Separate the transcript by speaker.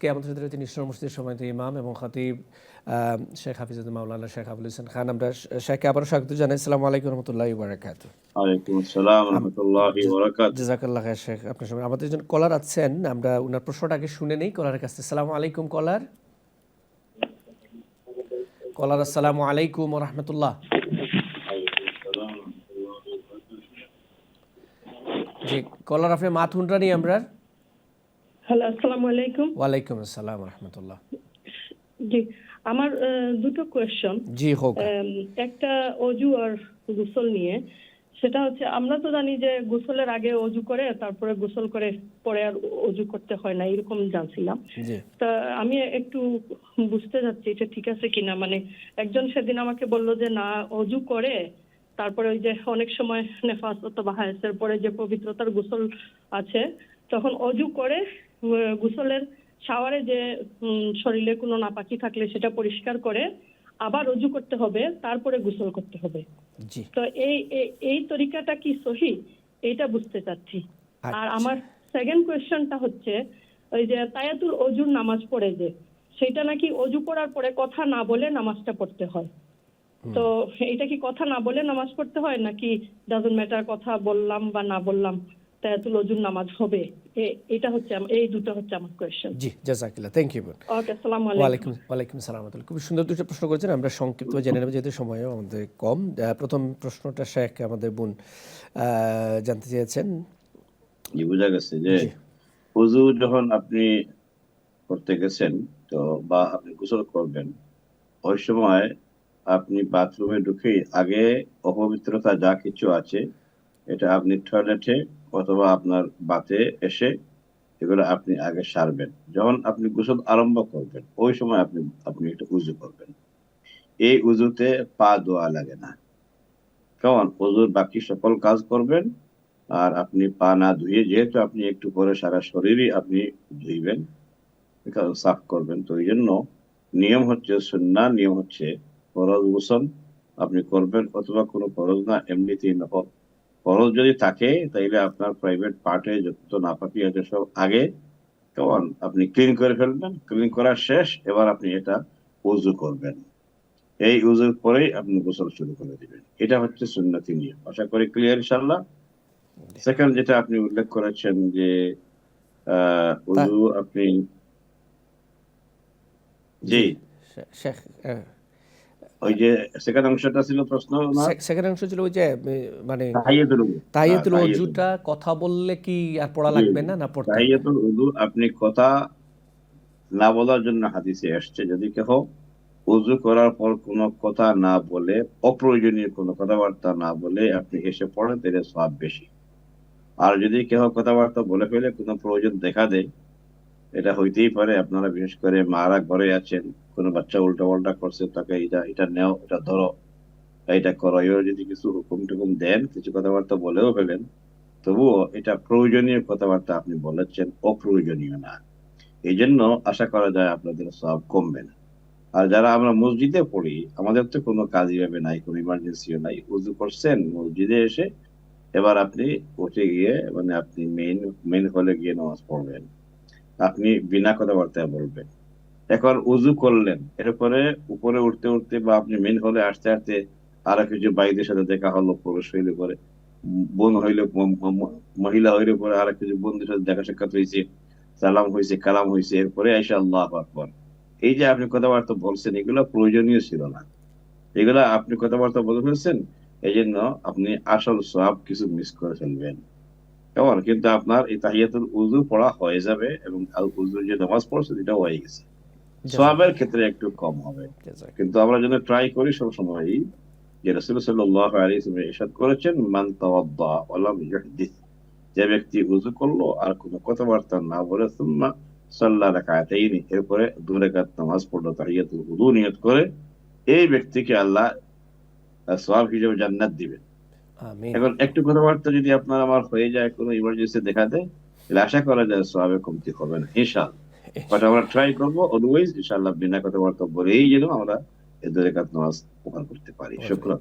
Speaker 1: কে আমাদের সাথে রয়েছেন ঈশ্বর মসজিদের সময়ত ইমাম এবং খাতিব শেখ হাফিজুদ্দিন মাওলানা শেখ আবুল হোসেন খান। আমরা শেখকে আবারও স্বাগত জানাই। আসসালামু আলাইকুম রহমতুল্লাহ বারাকাত জাজাকাল্লাহ শেখ। আপনার সময় আমাদের একজন কলার আছেন। আমরা ওনার প্রশ্নটা আগে শুনে নেই কলারের কাছে। আলাইকুম কলার। কলার আসসালামু আলাইকুম রহমতুল্লাহ। জি কলার মাথুনরা আমরা
Speaker 2: হ্যালো আসসালামু আলাইকুম
Speaker 1: ওয়ালাইকুম আসসালাম রহমতুল্লাহ
Speaker 2: জি আমার দুটো কোয়েশ্চন
Speaker 1: জি হোক।
Speaker 2: একটা অজু আর গোসল নিয়ে। সেটা হচ্ছে আমরা তো জানি যে গোসলের আগে অজু করে তারপরে গোসল করে পরে আর অজু করতে হয় না এরকম জানছিলাম। তা আমি একটু বুঝতে যাচ্ছি এটা ঠিক আছে কিনা। মানে একজন সেদিন আমাকে বলল যে না অজু করে তারপরে ওই যে অনেক সময় নেফাস অথবা হায়াসের পরে যে পবিত্রতার গোসল আছে তখন অজু করে গোসলের শাওয়ারে যে শরীরে কোনো নাপাকি থাকলে সেটা পরিষ্কার করে আবার অজু করতে হবে তারপরে গোসল করতে হবে। তো এই এই- তরিকাটা কি সহি? এইটা বুঝতে চাচ্ছি। আর
Speaker 1: আচ্ছা।
Speaker 2: আমার সেকেন্ড কোয়েশ্চনটা হচ্ছে ওই যে তায়াতুল অজুর নামাজ পড়ে যে সেটা নাকি অজু করার পরে কথা না বলে নামাজটা পড়তে হয়? তো এটা কি কথা না বলে নামাজ পড়তে হয়? নাকি ডাজন্ট ম্যাটার কথা বললাম বা না বললাম তায়াতুল অজুর নামাজ হবে? এটা হচ্ছে এই দুটো হচ্ছে আমার কোয়েশ্চেন
Speaker 1: জি জাজাকিল্লাহ থ্যাংক ইউ
Speaker 2: ওকে আসসালামু আলাইকুম।
Speaker 1: ওয়ালাইকুম ওয়ালাইকুম খুব সুন্দর দুটো প্রশ্ন করেছেন আমরা সংক্ষিপ্ত জেনে নেব যেহেতু সময়ও আমাদের কম। প্রথম প্রশ্নটা শেখ আমাদের বোন জানতে চেয়েছেন।
Speaker 3: জি বোঝা গেছে যে
Speaker 1: জি।
Speaker 3: যখন আপনি করতে গেছেন তো বা আপনি গোসল করবেন ওই সময় আপনি বাথরুমে ঢুকে আগে অপবিত্রতা যা কিছু আছে এটা আপনি টয়লেটে অথবা আপনার বাতে এসে এগুলো আপনি আগে সারবেন। যখন আপনি গোসল আরম্ভ করবেন, ওই সময় আপনি আপনি একটা উজু করবেন। এই উজুতে পা ধোয়া লাগে না। কেমন উজুর বাকি সকল কাজ করবেন। আর আপনি পা না ধুয়ে, যেহেতু আপনি একটু পরে সারা শরীরই আপনি ধুইবেন সাফ করবেন, তো এই জন্য নিয়ম হচ্ছে সুন্না নিয়ম হচ্ছে ফরজ গোসল আপনি করবেন, অথবা কোনো ফরজ না, এমনিতেই নফল। ফরজ যদি থাকে তাইলে আপনার প্রাইভেট পার্টে যত নাপাকি আছে সব আগে কেমন আপনি ক্লিন করে ফেলবেন ক্লিন করা শেষ এবার আপনি এটা উজু করবেন। এই উজুর পরেই আপনি গোসল শুরু করে দিবেন। এটা হচ্ছে সুন্নতি নিয়ম। আশা করি ক্লিয়ার ইনশাল্লাহ সেকেন্ড যেটা আপনি উল্লেখ করেছেন যে আহ, উজু আপনি জি।
Speaker 1: শেখ
Speaker 3: ওই যে সেকেন্ড অংশটা ছিল প্রশ্ন
Speaker 1: সেকেন্ড অংশ ছিল ওই যে মানে
Speaker 3: তাহিয়াতুল হ্যাঁ,
Speaker 1: কথা বললে কি আর পড়া লাগবে না না পড়তে?
Speaker 3: তাহিয়াতুল আপনি কথা না বলার জন্য হাদিসে আসছে যদি কেহ উজু করার পর কোনো কথা না বলে অপ্রয়োজনীয় কোনো কথাবার্তা না বলে আপনি এসে পড়েন তাহলে সব বেশি। আর যদি কেহ কথাবার্তা বলে ফেলে কোনো প্রয়োজন দেখা দেয় এটা হইতেই পারে, আপনারা বিশেষ করে মারা ঘরে আছেন, কোনো বাচ্চা উল্টা পাল্টা করছে, তাকে এটা এটা নেও, এটা ধরো, এটা করো। এও যদি কিছু হুকুম টুকুম দেন, কিছু কথাবার্তা বলেও ফেলেন, তবুও এটা প্রয়োজনীয় কথাবার্তা আপনি বলেছেন, অপ্রয়োজনীয় না। এই জন্য আশা করা যায় আপনাদের সব কমবে না। আর যারা আমরা মসজিদে পড়ি, আমাদের তো কোনো কাজই ভাবে নাই, কোনো ইমার্জেন্সিও নাই। উজু করছেন, মসজিদে এসে এবার আপনি উঠে গিয়ে মানে আপনি মেইন মেইন হলে গিয়ে নামাজ পড়বেন। আপনি বিনা কথাবার্তায় বলবেন। এখন উজু করলেন, এরপরে উপরে উঠতে উঠতে বা আপনি মেইন হলে আসতে আসতে আরও কিছু বাইদের সাথে দেখা হলো, পুরুষ হইলে পরে, বোন হইলে মহিলা হইলে পরে আর কিছু বন্ধুদের সাথে দেখা সাক্ষাৎ হয়েছে সালাম হয়েছে কালাম হয়েছে এরপরে এসে আল্লাহ আকবর। এই যে আপনি কথাবার্তা বলছেন, এগুলো প্রয়োজনীয় ছিল না। এগুলা আপনি কথাবার্তা বলে ফেলছেন এই জন্য আপনি আসল সব কিছু মিস করে ফেলবেন। কেমন? কিন্তু আপনার এই তাহিয়াতুল উজু পড়া হয়ে যাবে এবং আল উজু যে নামাজ পড়ছে এটা হয়ে গেছে। সবের ক্ষেত্রে একটু কম হবে। কিন্তু আমরা যেন ট্রাই করি সব সময় যে রাসূল করেছেন মান তাওয়াদ্দা যে ব্যক্তি উযু করল আর কোনো কথাবার্তা না বলে সুম্মা রাকাতাইন এরপরে রাকাত নামাজ পড়ল তাহিয়াতুল উযু নিয়ত করে এই ব্যক্তিকে আল্লাহ সওয়াব হিসেবে জান্নাত দিবেন। এখন একটু কথাবার্তা যদি আপনার আমার হয়ে যায় কোনো ইমার্জেন্সি দেখা দেয় তাহলে আশা করা যায় সবাবে কমতি হবে না ইনশাল বাট আমরা ট্রাই করব অলওয়েজ ইনশাল্লাহ বিনা কথাবার্তা বলেই যেন আমরা এ দরেকাত রাকাত নামাজ উপহার করতে পারি। শুক্রন।